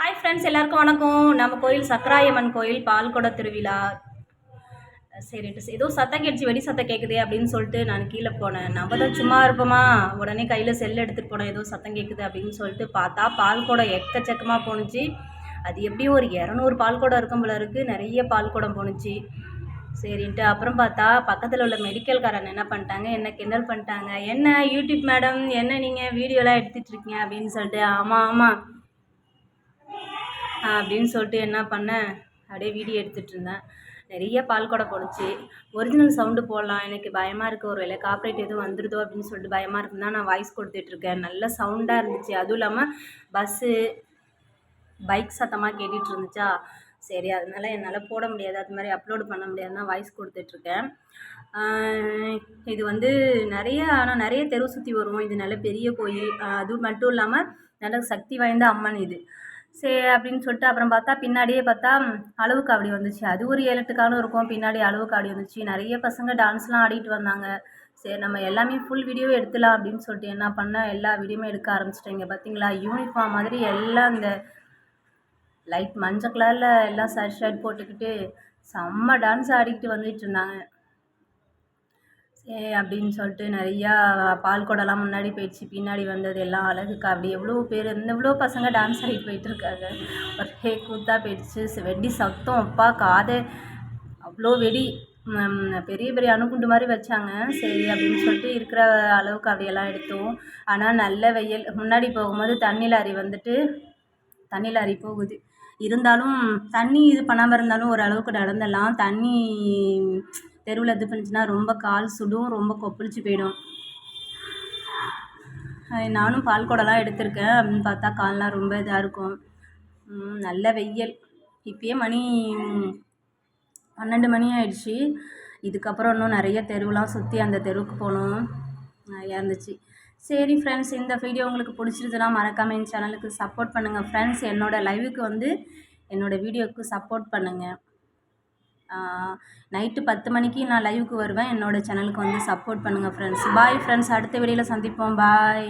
Hi friends எல்லாருக்கும் வணக்கம். நம்ம கோயில் சக்கராயம்மன் கோயில் பால்குட திருவிழா. சரி ஏதோ சத்தம் கேட்சி வெடி சத்தம் கேட்குதே அப்படின்னு சொல்லிட்டு நான் கீழே போனேன். நம்ம தான் சும்மா இருப்போமா? உடனே கையில் செல் எடுத்துகிட்டு போனேன் ஏதோ சத்தம் கேட்குது அப்படின்னு சொல்லிட்டு பார்த்தா பால்குடம் எக்கச்சக்கமாக போணுச்சு. அது எப்படியும் ஒரு இரநூறு பால் குடம் இருக்கும் போல இருக்குது நிறைய பால் குடம் போணுச்சு. சரின்ட்டு அப்புறம் பார்த்தா பக்கத்தில் உள்ள மெடிக்கல்காரன் என்ன பண்ணிட்டாங்க? என்ன கிண்டல் பண்ணிட்டாங்க? என்ன யூடியூப் மேடம்? என்ன நீங்கள் வீடியோலாம் எடுத்துகிட்டு இருக்கீங்க? அப்படின்னு சொல்லிட்டு ஆமாம் ஆமாம் அப்படின்னு சொல்லிட்டு என்ன பண்ணேன்? அப்படியே வீடியோ எடுத்துகிட்டு இருந்தேன். நிறைய பால் குடம் போணுச்சு ஒரிஜினல் சவுண்டு போடலாம். எனக்கு பயமாக இருக்குது ஒரு வேலை காப்ரேட் எதுவும் வந்துடுதோ அப்படின்னு சொல்லிட்டு பயமாக இருக்குன்னு தான் நான் வாய்ஸ் கொடுத்துட்ருக்கேன் நல்ல சவுண்டாக இருந்துச்சு. அதுவும் இல்லாமல் பஸ்ஸு பைக் சத்தமாக கேட்டுட்டு இருந்துச்சா? சரி அதனால் என்னால் போட முடியாது. அது மாதிரி அப்லோடு பண்ண முடியாதுன்னு தான் வாய்ஸ் கொடுத்துட்ருக்கேன் இது வந்து நிறைய ஆனால் நிறைய தெரு சுற்றி வரும். இது நல்ல பெரிய கோயில். அது மட்டும் இல்லாமல் நல்ல சக்தி வாய்ந்த அம்மன் இது. சரி அப்படின்னு சொல்லிட்டு அப்புறம் பார்த்தா பின்னாடியே பார்த்தா அளவு காவடி வந்துச்சு. அது ஒரு ஏழு எட்டு இருக்கும். பின்னாடி அளவு காவடி வந்துச்சு. நிறைய பசங்க டான்ஸ்லாம் ஆடிட்டு வந்தாங்க. சரி நம்ம எல்லாமே ஃபுல் வீடியோ எடுத்துலாம் அப்படின்னு சொல்லிட்டு என்ன பண்ணால் எல்லா வீடியோமே எடுக்க ஆரம்பிச்சிட்டேங்க. பார்த்தீங்களா? யூனிஃபார்ம் மாதிரி எல்லாம் இந்த லைட் மஞ்சள் கலரில் எல்லாம் ஷர்ட் ஷர்ட் போட்டுக்கிட்டு செம்ம டான்ஸ் ஆடிக்கிட்டு வந்துட்டு இருந்தாங்க. அப்படின்னு சொல்லிட்டு நிறையா பால் குடம்லாம் முன்னாடி போயிடுச்சு பின்னாடி வந்தது எல்லாம் அழகுக்கு. அப்படி எவ்வளோ பேர் இந்த எவ்வளோ பசங்க டான்ஸ் ஆடிட்டு போயிட்டுருக்காங்க. ஒரே கூத்தாக போயிடுச்சு வெடி சத்தம் அப்பா காதை. அவ்வளோ வெடி. பெரிய பெரிய அணுகுண்டு மாதிரி வச்சாங்க. சரி அப்படின்னு சொல்லிட்டு இருக்கிற அளவுக்கு அப்படியெல்லாம் எடுத்தோம். ஆனால் நல்ல வெயில். முன்னாடி போகும்போது தண்ணி லாரி வந்துட்டு தண்ணி லாரி போகுது. இருந்தாலும் தண்ணி இது பண்ணாமல் இருந்தாலும் ஓரளவுக்கு நடந்துடலாம். தண்ணி தெருவில் இது பண்ணிச்சுன்னா ரொம்ப கால் சுடும் ரொம்ப கொப்பளிச்சு போயிடும். நானும் பால் குடம்லாம் எடுத்திருக்கேன். அப்படின்னு பார்த்தா கால்லாம் ரொம்ப இதாக இருக்கும். நல்ல வெயில். இப்போயே மணி பன்னெண்டு மணி ஆயிடுச்சு. இதுக்கப்புறம் இன்னும் நிறைய தெருவெலாம் சுற்றி அந்த தெருவுக்கு போகணும். நிறையா இருந்துச்சு. சரி ஃப்ரெண்ட்ஸ் இந்த வீடியோ உங்களுக்கு பிடிச்சிருந்துன்னா மறக்காமல் என் சேனலுக்கு சப்போர்ட் பண்ணுங்கள் ஃப்ரெண்ட்ஸ் என்னோடய லைவுக்கு வந்து என்னோடய வீடியோவுக்கு சப்போர்ட் பண்ணுங்கள் நைட்டு பத்து மணிக்கு நான் லைவுக்கு வருவேன். என்னோடய சேனலுக்கு வந்து சப்போர்ட் பண்ணுங்கள் ஃப்ரெண்ட்ஸ் பாய் ஃப்ரெண்ட்ஸ் அடுத்த வீடியோவில் சந்திப்போம். பாய்